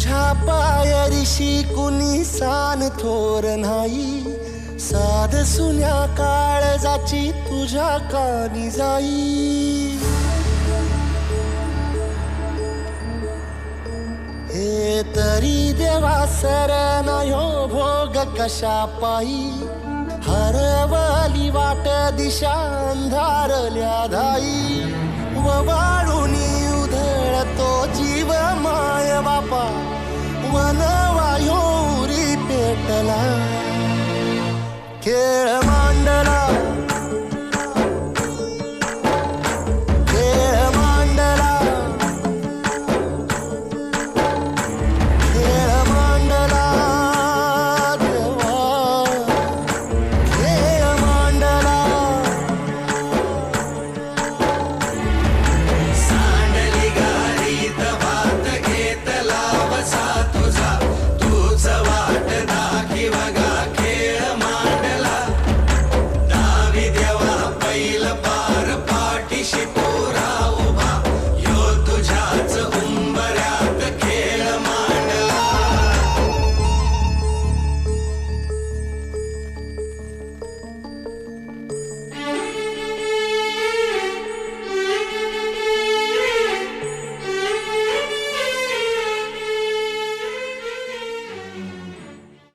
तशी कुणी सान थोर नाही. साध सुन्या काळजाची तुझ्या कानी जाई. हे तरी देवा सर सरनायो भोग कशा पायी. हरवली वाट दिशा अंधारल्या धाई ववाळूनी మనవాయూరి పేటలా